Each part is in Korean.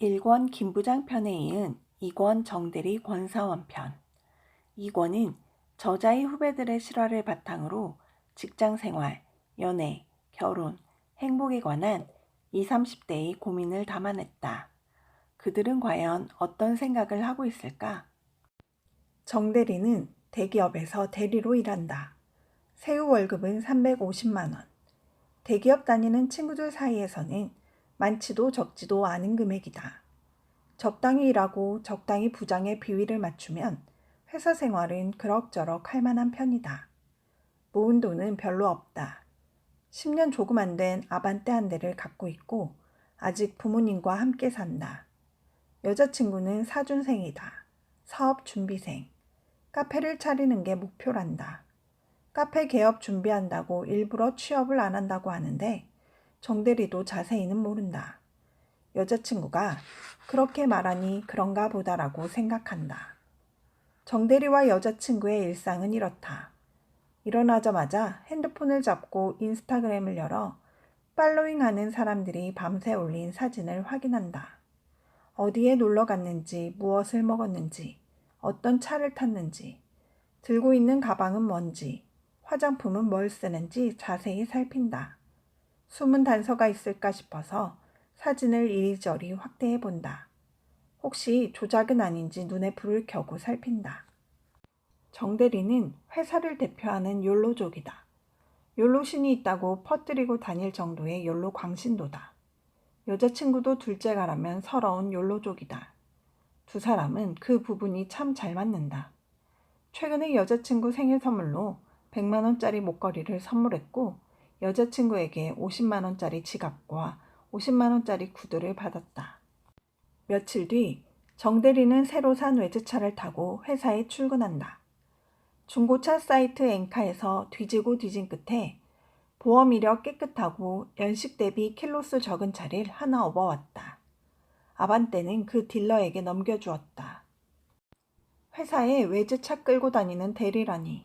1권 김부장 편에 이은 2권 정대리 권사원 편. 2권은 저자의 후배들의 실화를 바탕으로 직장 생활, 연애, 결혼, 행복에 관한 20, 30대의 고민을 담아냈다. 그들은 과연 어떤 생각을 하고 있을까? 정대리는 대기업에서 대리로 일한다. 세후 월급은 350만원. 대기업 다니는 친구들 사이에서는 많지도 적지도 않은 금액이다. 적당히 일하고 적당히 부장의 비위를 맞추면 회사 생활은 그럭저럭 할 만한 편이다. 모은 돈은 별로 없다. 10년 조금 안 된 아반떼 한 대를 갖고 있고 아직 부모님과 함께 산다. 여자친구는 사준생이다. 사업 준비생. 카페를 차리는 게 목표란다. 카페 개업 준비한다고 일부러 취업을 안 한다고 하는데 정대리도 자세히는 모른다. 여자친구가 그렇게 말하니 그런가 보다라고 생각한다. 정대리와 여자친구의 일상은 이렇다. 일어나자마자 핸드폰을 잡고 인스타그램을 열어 팔로잉 하는 사람들이 밤새 올린 사진을 확인한다. 어디에 놀러 갔는지, 무엇을 먹었는지, 어떤 차를 탔는지, 들고 있는 가방은 뭔지, 화장품은 뭘 쓰는지 자세히 살핀다. 숨은 단서가 있을까 싶어서 사진을 이리저리 확대해 본다. 혹시 조작은 아닌지 눈에 불을 켜고 살핀다. 정대리는 회사를 대표하는 욜로족이다. 욜로신이 있다고 퍼뜨리고 다닐 정도의 욜로 광신도다. 여자친구도 둘째가라면 서러운 욜로족이다. 두 사람은 그 부분이 참 잘 맞는다. 최근에 여자친구 생일 선물로 100만원짜리 목걸이를 선물했고 여자친구에게 50만원짜리 지갑과 50만원짜리 구두를 받았다. 며칠 뒤 정대리는 새로 산 외제차를 타고 회사에 출근한다. 중고차 사이트 엔카에서 뒤지고 뒤진 끝에 보험 이력 깨끗하고 연식 대비 킬로수 적은 차를 하나 업어왔다. 아반떼는 그 딜러에게 넘겨주었다. 회사에 외제차 끌고 다니는 대리라니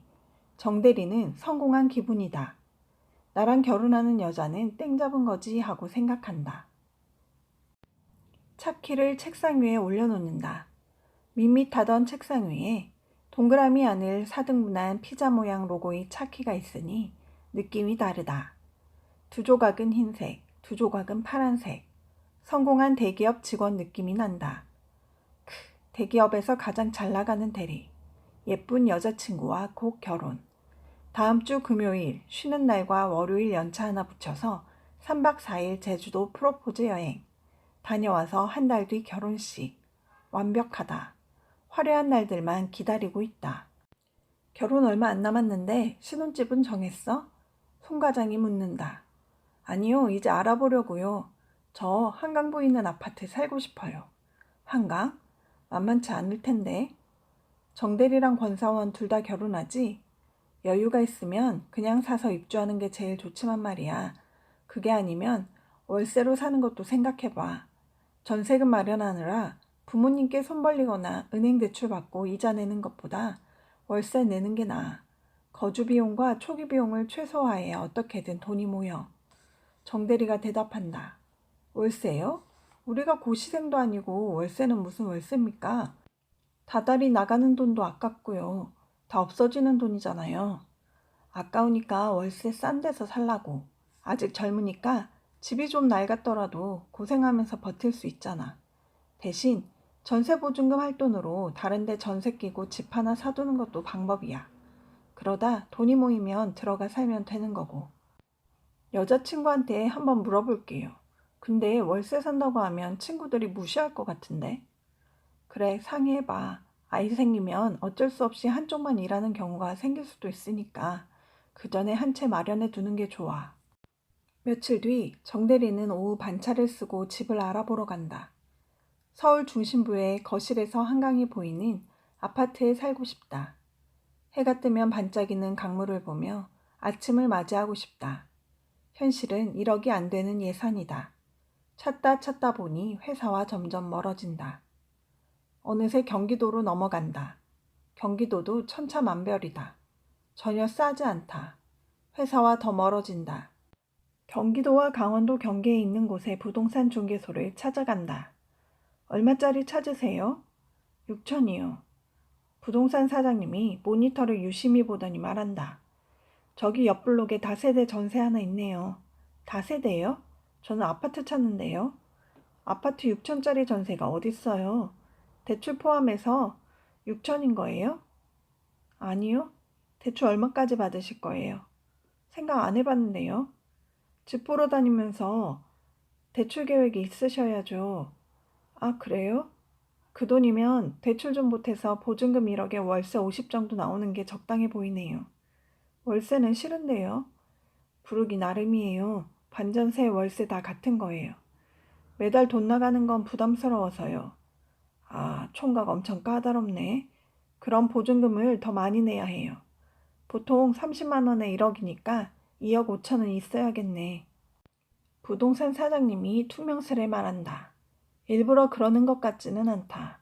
정대리는 성공한 기분이다. 나랑 결혼하는 여자는 땡 잡은 거지 하고 생각한다. 차키를 책상 위에 올려놓는다. 밋밋하던 책상 위에 동그라미 안을 4등분한 피자 모양 로고의 차키가 있으니 느낌이 다르다. 두 조각은 흰색, 두 조각은 파란색. 성공한 대기업 직원 느낌이 난다. 크, 대기업에서 가장 잘 나가는 대리. 예쁜 여자친구와 곧 결혼. 다음 주 금요일 쉬는 날과 월요일 연차 하나 붙여서 3박 4일 제주도 프로포즈 여행. 다녀와서 한 달 뒤 결혼식. 완벽하다. 화려한 날들만 기다리고 있다. 결혼 얼마 안 남았는데 신혼집은 정했어? 송 과장이 묻는다. 아니요, 이제 알아보려고요. 저 한강 보이는 아파트 살고 싶어요. 한강? 만만치 않을 텐데. 정대리랑 권사원 둘 다 결혼하지? 여유가 있으면 그냥 사서 입주하는 게 제일 좋지만 말이야. 그게 아니면 월세로 사는 것도 생각해봐. 전세금 마련하느라 부모님께 손 벌리거나 은행 대출 받고 이자 내는 것보다 월세 내는 게 나아. 거주 비용과 초기 비용을 최소화해 어떻게든 돈이 모여. 정대리가 대답한다. 월세요? 우리가 고시생도 아니고 월세는 무슨 월세입니까? 다달이 나가는 돈도 아깝고요. 다 없어지는 돈이잖아요. 아까우니까 월세 싼 데서 살라고. 아직 젊으니까 집이 좀 낡았더라도 고생하면서 버틸 수 있잖아. 대신 전세 보증금 할 돈으로 다른데 전세 끼고 집 하나 사두는 것도 방법이야. 그러다 돈이 모이면 들어가 살면 되는 거고. 여자친구한테 한번 물어볼게요. 근데 월세 산다고 하면 친구들이 무시할 것 같은데. 그래, 상의해봐. 아이 생기면 어쩔 수 없이 한쪽만 일하는 경우가 생길 수도 있으니까 그 전에 한 채 마련해 두는 게 좋아. 며칠 뒤 정대리는 오후 반차를 쓰고 집을 알아보러 간다. 서울 중심부의 거실에서 한강이 보이는 아파트에 살고 싶다. 해가 뜨면 반짝이는 강물을 보며 아침을 맞이하고 싶다. 현실은 1억이 안 되는 예산이다. 찾다 찾다 보니 회사와 점점 멀어진다. 어느새 경기도로 넘어간다. 경기도도 천차만별이다. 전혀 싸지 않다. 회사와 더 멀어진다. 경기도와 강원도 경계에 있는 곳에 부동산 중개소를 찾아간다. 얼마짜리 찾으세요? 6천이요. 부동산 사장님이 모니터를 유심히 보더니 말한다. 저기 옆 블록에 다세대 전세 하나 있네요. 다세대요? 저는 아파트 찾는데요. 아파트 6천짜리 전세가 어딨어요? 대출 포함해서 6천인 거예요? 아니요. 대출 얼마까지 받으실 거예요? 생각 안 해봤는데요. 집 보러 다니면서 대출 계획이 있으셔야죠. 아, 그래요? 그 돈이면 대출 좀 보태서 보증금 1억에 월세 50 정도 나오는 게 적당해 보이네요. 월세는 싫은데요. 부르기 나름이에요. 반전세, 월세 다 같은 거예요. 매달 돈 나가는 건 부담스러워서요. 아, 총각 엄청 까다롭네. 그럼 보증금을 더 많이 내야 해요. 보통 30만 원에 1억이니까 2억 5천은 있어야겠네. 부동산 사장님이 투명스레 말한다. 일부러 그러는 것 같지는 않다.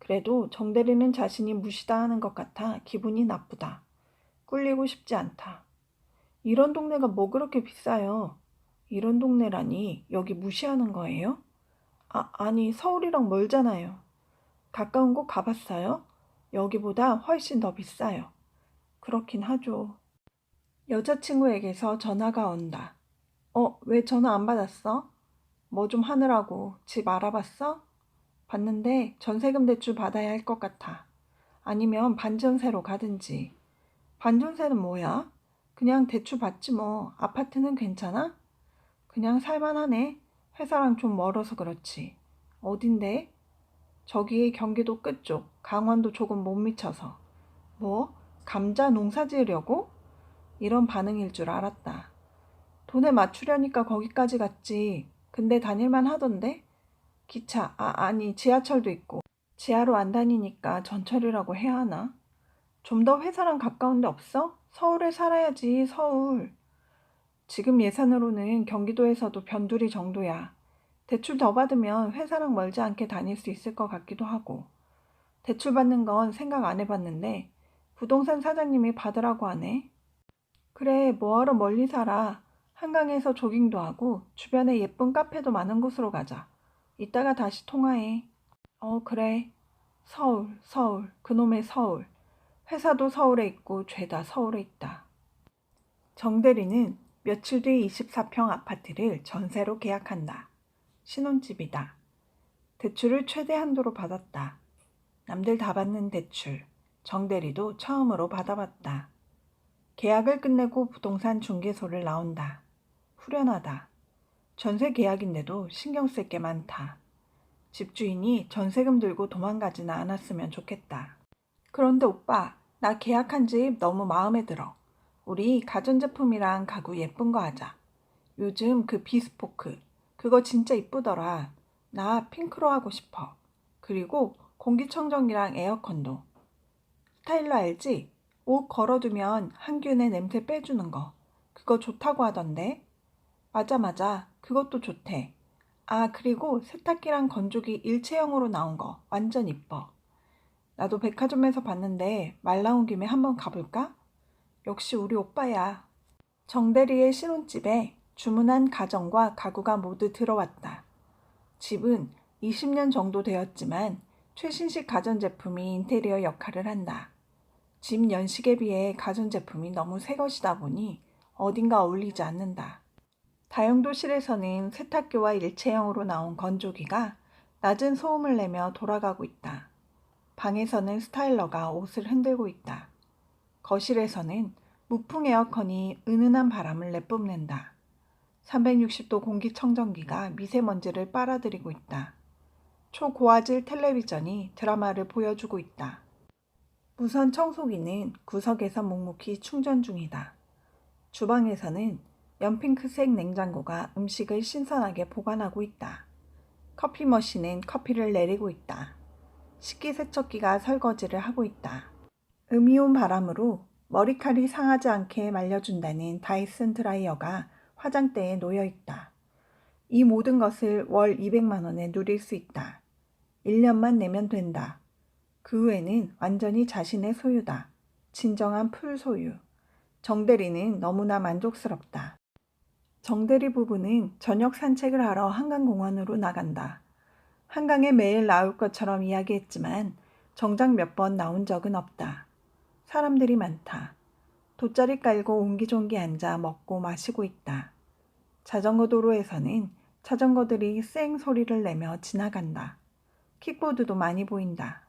그래도 정대리는 자신이 무시당하는 것 같아 기분이 나쁘다. 꿀리고 싶지 않다. 이런 동네가 뭐 그렇게 비싸요? 이런 동네라니 여기 무시하는 거예요? 아, 아니 서울이랑 멀잖아요. 가까운 곳 가봤어요? 여기보다 훨씬 더 비싸요. 그렇긴 하죠. 여자친구에게서 전화가 온다. 어, 왜 전화 안 받았어? 뭐 좀 하느라고 집 알아봤어? 봤는데 전세금 대출 받아야 할 것 같아. 아니면 반전세로 가든지. 반전세는 뭐야? 그냥 대출 받지 뭐. 아파트는 괜찮아? 그냥 살만하네. 회사랑 좀 멀어서 그렇지. 어딘데? 저기 경기도 끝쪽, 강원도 조금 못 미쳐서. 뭐? 감자 농사 지으려고? 이런 반응일 줄 알았다. 돈에 맞추려니까 거기까지 갔지. 근데 다닐만 하던데? 기차, 아, 아니, 지하철도 있고. 지하로 안 다니니까 전철이라고 해야 하나? 좀 더 회사랑 가까운 데 없어? 서울에 살아야지, 서울. 지금 예산으로는 경기도에서도 변두리 정도야. 대출 더 받으면 회사랑 멀지 않게 다닐 수 있을 것 같기도 하고. 대출 받는 건 생각 안 해봤는데, 부동산 사장님이 받으라고 하네. 그래, 뭐하러 멀리 살아. 한강에서 조깅도 하고, 주변에 예쁜 카페도 많은 곳으로 가자. 이따가 다시 통화해. 어, 그래. 서울, 서울, 그놈의 서울. 회사도 서울에 있고, 죄다 서울에 있다. 정 대리는 며칠 뒤 24평 아파트를 전세로 계약한다. 신혼집이다. 대출을 최대 한도로 받았다. 남들 다 받는 대출. 정대리도 처음으로 받아봤다. 계약을 끝내고 부동산 중개소를 나온다. 후련하다. 전세 계약인데도 신경 쓸 게 많다. 집주인이 전세금 들고 도망가지는 않았으면 좋겠다. 그런데 오빠, 나 계약한 집 너무 마음에 들어. 우리 가전제품이랑 가구 예쁜 거 하자. 요즘 그 비스포크, 그거 진짜 이쁘더라. 나 핑크로 하고 싶어. 그리고 공기청정기랑 에어컨도. 스타일러 알지? 옷 걸어두면 항균의 냄새 빼주는 거. 그거 좋다고 하던데. 맞아, 맞아. 그것도 좋대. 아, 그리고 세탁기랑 건조기 일체형으로 나온 거. 완전 이뻐. 나도 백화점에서 봤는데 말 나온 김에 한번 가볼까? 역시 우리 오빠야. 정대리의 신혼집에 주문한 가전과 가구가 모두 들어왔다. 집은 20년 정도 되었지만 최신식 가전제품이 인테리어 역할을 한다. 집 연식에 비해 가전제품이 너무 새 것이다 보니 어딘가 어울리지 않는다. 다용도실에서는 세탁기와 일체형으로 나온 건조기가 낮은 소음을 내며 돌아가고 있다. 방에서는 스타일러가 옷을 흔들고 있다. 거실에서는 무풍 에어컨이 은은한 바람을 내뿜는다. 360도 공기청정기가 미세먼지를 빨아들이고 있다. 초고화질 텔레비전이 드라마를 보여주고 있다. 무선 청소기는 구석에서 묵묵히 충전 중이다. 주방에서는 연핑크색 냉장고가 음식을 신선하게 보관하고 있다. 커피 머신은 커피를 내리고 있다. 식기세척기가 설거지를 하고 있다. 음이온 바람으로 머리칼이 상하지 않게 말려준다는 다이슨 드라이어가 화장대에 놓여 있다. 이 모든 것을 월 200만 원에 누릴 수 있다. 1년만 내면 된다. 그 후에는 완전히 자신의 소유다. 진정한 풀 소유. 정대리는 너무나 만족스럽다. 정대리 부부는 저녁 산책을 하러 한강공원으로 나간다. 한강에 매일 나올 것처럼 이야기했지만 정작 몇 번 나온 적은 없다. 사람들이 많다. 돗자리 깔고 옹기종기 앉아 먹고 마시고 있다. 자전거 도로에서는 자전거들이 쌩 소리를 내며 지나간다. 킥보드도 많이 보인다.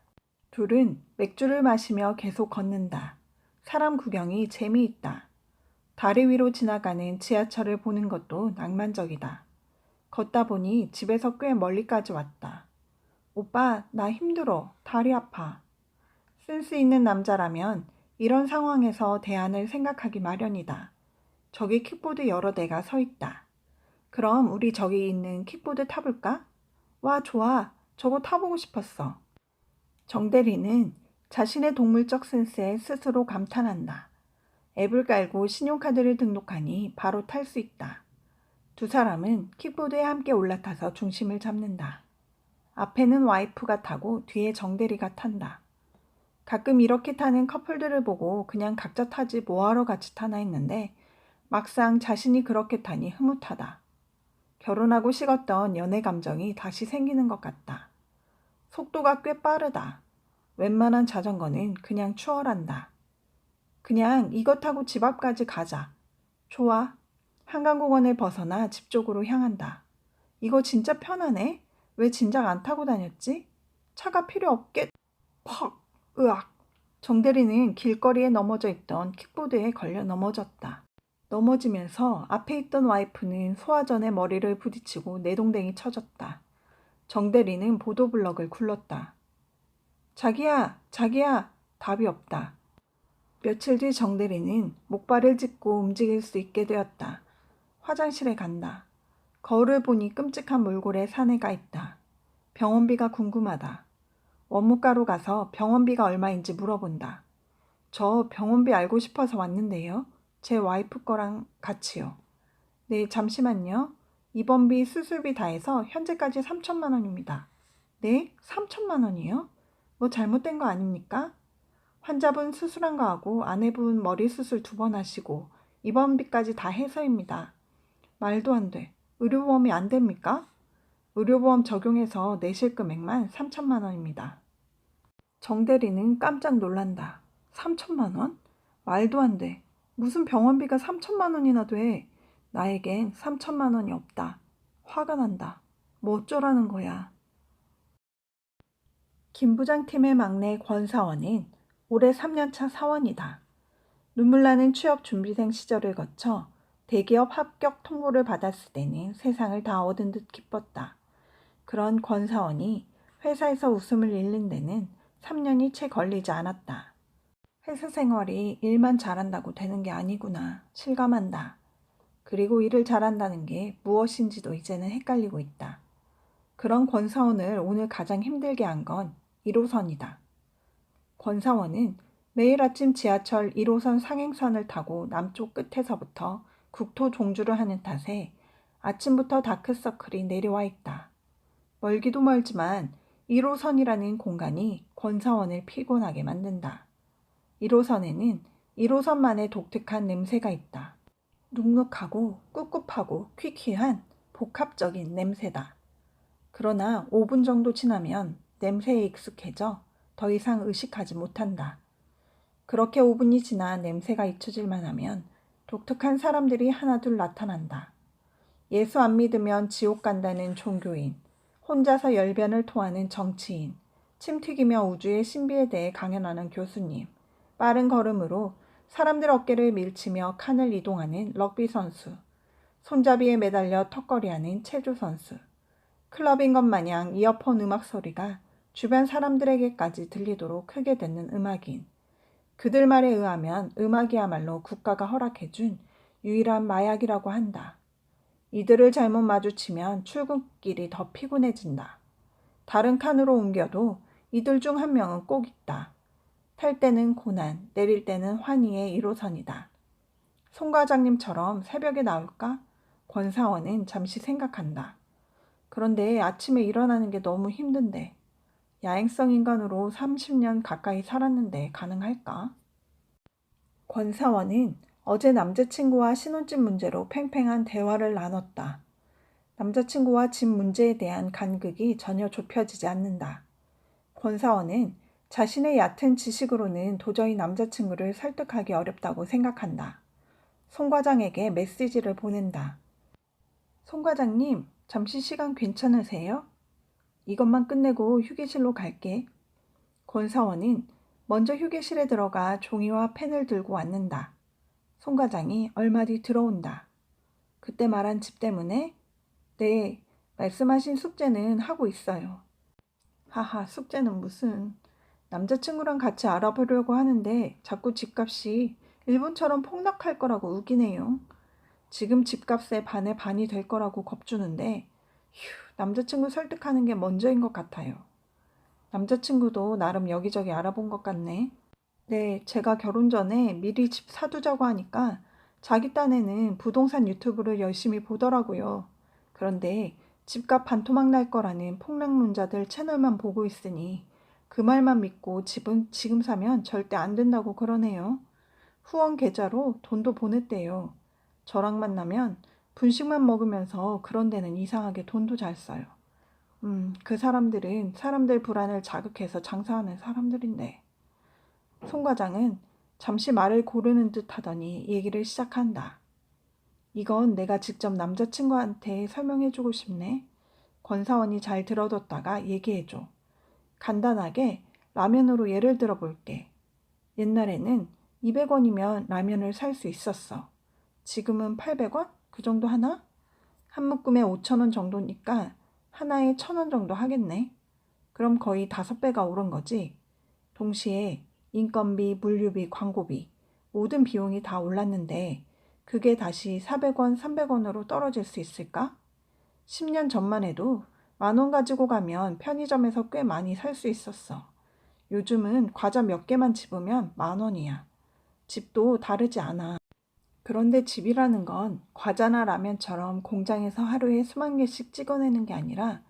둘은 맥주를 마시며 계속 걷는다. 사람 구경이 재미있다. 다리 위로 지나가는 지하철을 보는 것도 낭만적이다. 걷다 보니 집에서 꽤 멀리까지 왔다. 오빠, 나 힘들어. 다리 아파. 센스 있는 남자라면 이런 상황에서 대안을 생각하기 마련이다. 저기 킥보드 여러 대가 서 있다. 그럼 우리 저기 있는 킥보드 타볼까? 와, 좋아. 저거 타보고 싶었어. 정대리는 자신의 동물적 센스에 스스로 감탄한다. 앱을 깔고 신용카드를 등록하니 바로 탈 수 있다. 두 사람은 킥보드에 함께 올라타서 중심을 잡는다. 앞에는 와이프가 타고 뒤에 정대리가 탄다. 가끔 이렇게 타는 커플들을 보고 그냥 각자 타지 뭐하러 같이 타나 했는데 막상 자신이 그렇게 타니 흐뭇하다. 결혼하고 식었던 연애 감정이 다시 생기는 것 같다. 속도가 꽤 빠르다. 웬만한 자전거는 그냥 추월한다. 그냥 이거 타고 집 앞까지 가자. 좋아. 한강공원을 벗어나 집 쪽으로 향한다. 이거 진짜 편하네? 왜 진작 안 타고 다녔지? 차가 필요 없겠... 퍽! 으악! 정대리는 길거리에 넘어져 있던 킥보드에 걸려 넘어졌다. 넘어지면서 앞에 있던 와이프는 소화전에 머리를 부딪히고 내동댕이 쳐졌다. 정대리는 보도블럭을 굴렀다. 자기야, 자기야, 답이 없다. 며칠 뒤 정대리는 목발을 짚고 움직일 수 있게 되었다. 화장실에 간다. 거울을 보니 끔찍한 몰골에 사내가 있다. 병원비가 궁금하다. 원무과로 가서 병원비가 얼마인지 물어본다. 저 병원비 알고 싶어서 왔는데요. 제 와이프 거랑 같이요. 네, 잠시만요. 입원비, 수술비 다 해서 현재까지 3천만 원입니다. 네? 3천만 원이요? 뭐 잘못된 거 아닙니까? 환자분 수술한 거하고 아내분 머리 수술 두 번 하시고 입원비까지 다 해서입니다. 말도 안 돼. 의료보험이 안 됩니까? 의료보험 적용해서 내실 금액만 3천만 원입니다. 정 대리는 깜짝 놀란다. 3천만 원? 말도 안 돼. 무슨 병원비가 3천만 원이나 돼. 나에겐 3천만 원이 없다. 화가 난다. 뭐 어쩌라는 거야. 김 부장팀의 막내 권 사원은 올해 3년차 사원이다. 눈물 나는 취업 준비생 시절을 거쳐 대기업 합격 통보를 받았을 때는 세상을 다 얻은 듯 기뻤다. 그런 권 사원이 회사에서 웃음을 잃는 데는 3년이 채 걸리지 않았다. 회사 생활이 일만 잘한다고 되는 게 아니구나. 실감한다. 그리고 일을 잘한다는 게 무엇인지도 이제는 헷갈리고 있다. 그런 권사원을 오늘 가장 힘들게 한 건 1호선이다. 권사원은 매일 아침 지하철 1호선 상행선을 타고 남쪽 끝에서부터 국토 종주를 하는 탓에 아침부터 다크서클이 내려와 있다. 멀기도 멀지만 1호선이라는 공간이 권사원을 피곤하게 만든다. 1호선에는 1호선만의 독특한 냄새가 있다. 눅눅하고 꿉꿉하고 퀴퀴한 복합적인 냄새다. 그러나 5분 정도 지나면 냄새에 익숙해져 더 이상 의식하지 못한다. 그렇게 5분이 지나 냄새가 잊혀질만 하면 독특한 사람들이 하나둘 나타난다. 예수 안 믿으면 지옥 간다는 종교인, 혼자서 열변을 토하는 정치인, 침 튀기며 우주의 신비에 대해 강연하는 교수님, 빠른 걸음으로 사람들 어깨를 밀치며 칸을 이동하는 럭비 선수, 손잡이에 매달려 턱걸이하는 체조 선수, 클럽인 것 마냥 이어폰 음악 소리가 주변 사람들에게까지 들리도록 크게 듣는 음악인. 그들 말에 의하면 음악이야말로 국가가 허락해준 유일한 마약이라고 한다. 이들을 잘못 마주치면 출근길이 더 피곤해진다. 다른 칸으로 옮겨도 이들 중 한 명은 꼭 있다. 탈 때는 고난, 내릴 때는 환희의 1호선이다. 송 과장님처럼 새벽에 나올까? 권사원은 잠시 생각한다. 그런데 아침에 일어나는 게 너무 힘든데. 야행성 인간으로 30년 가까이 살았는데 가능할까? 권사원은 어제 남자친구와 신혼집 문제로 팽팽한 대화를 나눴다. 남자친구와 집 문제에 대한 간극이 전혀 좁혀지지 않는다. 권사원은 자신의 얕은 지식으로는 도저히 남자친구를 설득하기 어렵다고 생각한다. 송 과장에게 메시지를 보낸다. 송 과장님, 잠시 시간 괜찮으세요? 이것만 끝내고 휴게실로 갈게. 권사원은 먼저 휴게실에 들어가 종이와 펜을 들고 왔는다. 송 과장이 얼마 뒤 들어온다. 그때 말한 집 때문에? 네, 말씀하신 숙제는 하고 있어요. 하하, 숙제는 무슨. 남자친구랑 같이 알아보려고 하는데 자꾸 집값이 일본처럼 폭락할 거라고 우기네요. 지금 집값의 반의 반이 될 거라고 겁주는데, 휴, 남자친구 설득하는 게 먼저인 것 같아요. 남자친구도 나름 여기저기 알아본 것 같네. 네, 제가 결혼 전에 미리 집 사두자고 하니까 자기 딴에는 부동산 유튜브를 열심히 보더라고요. 그런데 집값 반토막 날 거라는 폭락론자들 채널만 보고 있으니 그 말만 믿고 집은 지금 사면 절대 안 된다고 그러네요. 후원 계좌로 돈도 보냈대요. 저랑 만나면 분식만 먹으면서 그런 데는 이상하게 돈도 잘 써요. 음, 그 사람들은 사람들 불안을 자극해서 장사하는 사람들인데. 송 과장은 잠시 말을 고르는 듯 하더니 얘기를 시작한다. 이건 내가 직접 남자친구한테 설명해주고 싶네. 권사원이 잘 들어뒀다가 얘기해줘. 간단하게 라면으로 예를 들어 볼게. 옛날에는 200원이면 라면을 살 수 있었어. 지금은 800원? 그 정도 하나? 한 묶음에 5천원 정도니까 하나에 1,000원 정도 하겠네. 그럼 거의 5배가 오른 거지. 동시에 인건비, 물류비, 광고비 모든 비용이 다 올랐는데 그게 다시 400원, 300원으로 떨어질 수 있을까? 10년 전만 해도 만 원 가지고 가면 편의점에서 꽤 많이 살 수 있었어. 요즘은 과자 몇 개만 집으면 만 원이야. 집도 다르지 않아. 그런데 집이라는 건 과자나 라면처럼 공장에서 하루에 수만 개씩 찍어내는 게 아니라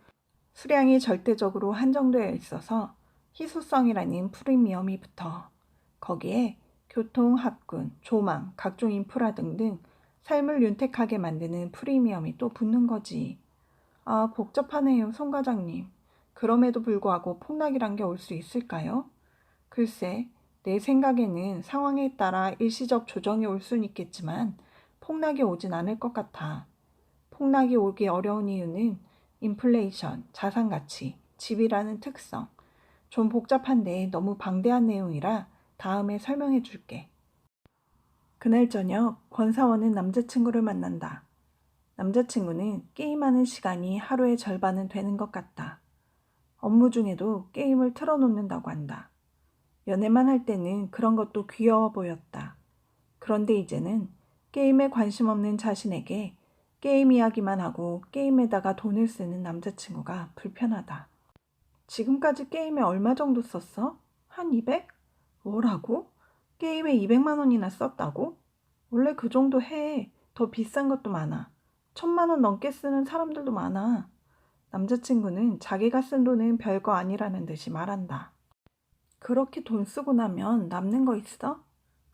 수량이 절대적으로 한정되어 있어서 희소성이라는 프리미엄이 붙어. 거기에 교통, 학군, 조망, 각종 인프라 등등 삶을 윤택하게 만드는 프리미엄이 또 붙는 거지. 아, 복잡하네요, 송 과장님. 그럼에도 불구하고 폭락이란 게 올 수 있을까요? 글쎄, 내 생각에는 상황에 따라 일시적 조정이 올 수는 있겠지만 폭락이 오진 않을 것 같아. 폭락이 오기 어려운 이유는 인플레이션, 자산 가치, 집이라는 특성. 좀 복잡한데 너무 방대한 내용이라 다음에 설명해 줄게. 그날 저녁 권사원은 남자친구를 만난다. 남자친구는 게임하는 시간이 하루의 절반은 되는 것 같다. 업무 중에도 게임을 틀어놓는다고 한다. 연애만 할 때는 그런 것도 귀여워 보였다. 그런데 이제는 게임에 관심 없는 자신에게 게임 이야기만 하고 게임에다가 돈을 쓰는 남자친구가 불편하다. 지금까지 게임에 얼마 정도 썼어? 한 200? 뭐라고? 게임에 200만 원이나 썼다고? 원래 그 정도 해. 더 비싼 것도 많아. 천만 원 넘게 쓰는 사람들도 많아. 남자친구는 자기가 쓴 돈은 별거 아니라는 듯이 말한다. 그렇게 돈 쓰고 나면 남는 거 있어?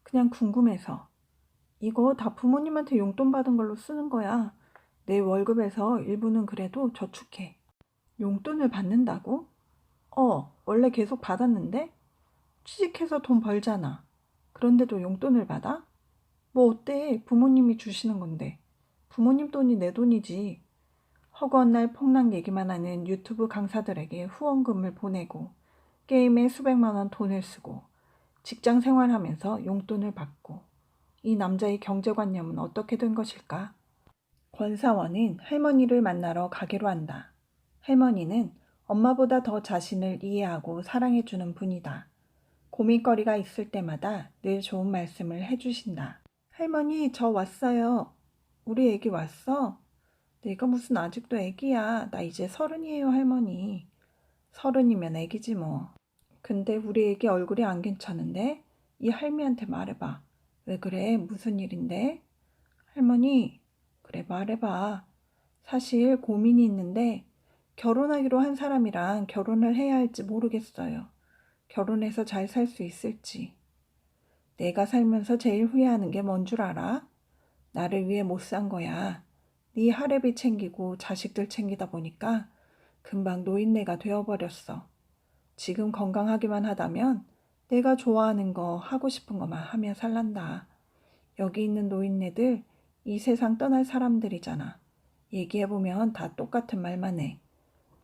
그냥 궁금해서. 이거 다 부모님한테 용돈 받은 걸로 쓰는 거야. 내 월급에서 일부는 그래도 저축해. 용돈을 받는다고? 어, 원래 계속 받았는데? 취직해서 돈 벌잖아. 그런데도 용돈을 받아? 뭐 어때? 부모님이 주시는 건데. 부모님 돈이 내 돈이지. 허구한 날 폭락 얘기만 하는 유튜브 강사들에게 후원금을 보내고 게임에 수백만 원 돈을 쓰고 직장 생활하면서 용돈을 받고 이 남자의 경제관념은 어떻게 된 것일까? 권사원은 할머니를 만나러 가기로 한다. 할머니는 엄마보다 더 자신을 이해하고 사랑해주는 분이다. 고민거리가 있을 때마다 늘 좋은 말씀을 해주신다. 할머니, 저 왔어요. 우리 애기 왔어? 내가 무슨 아직도 애기야. 나 이제 서른이에요, 할머니. 서른이면 애기지 뭐. 근데 우리 애기 얼굴이 안 괜찮은데? 이 할미한테 말해봐. 왜 그래? 무슨 일인데? 할머니, 그래, 말해봐. 사실 고민이 있는데, 결혼하기로 한 사람이랑 결혼을 해야 할지 모르겠어요. 결혼해서 잘 살 수 있을지. 내가 살면서 제일 후회하는 게 뭔 줄 알아? 나를 위해 못 산 거야. 네 할애비 챙기고 자식들 챙기다 보니까 금방 노인네가 되어버렸어. 지금 건강하기만 하다면 내가 좋아하는 거 하고 싶은 것만 하며 살란다. 여기 있는 노인네들 이 세상 떠날 사람들이잖아. 얘기해보면 다 똑같은 말만 해.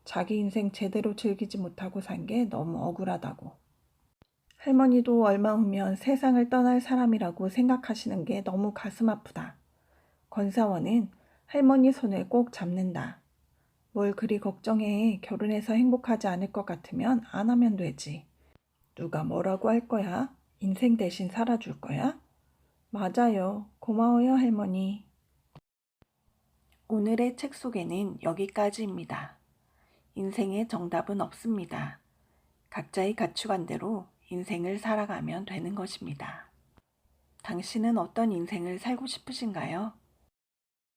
자기 인생 제대로 즐기지 못하고 산 게 너무 억울하다고. 할머니도 얼마 후면 세상을 떠날 사람이라고 생각하시는 게 너무 가슴 아프다. 권사원은 할머니 손을 꼭 잡는다. 뭘 그리 걱정해. 결혼해서 행복하지 않을 것 같으면 안 하면 되지. 누가 뭐라고 할 거야? 인생 대신 살아줄 거야? 맞아요. 고마워요, 할머니. 오늘의 책 소개는 여기까지입니다. 인생에 정답은 없습니다. 각자의 가치관대로 인생을 살아가면 되는 것입니다. 당신은 어떤 인생을 살고 싶으신가요?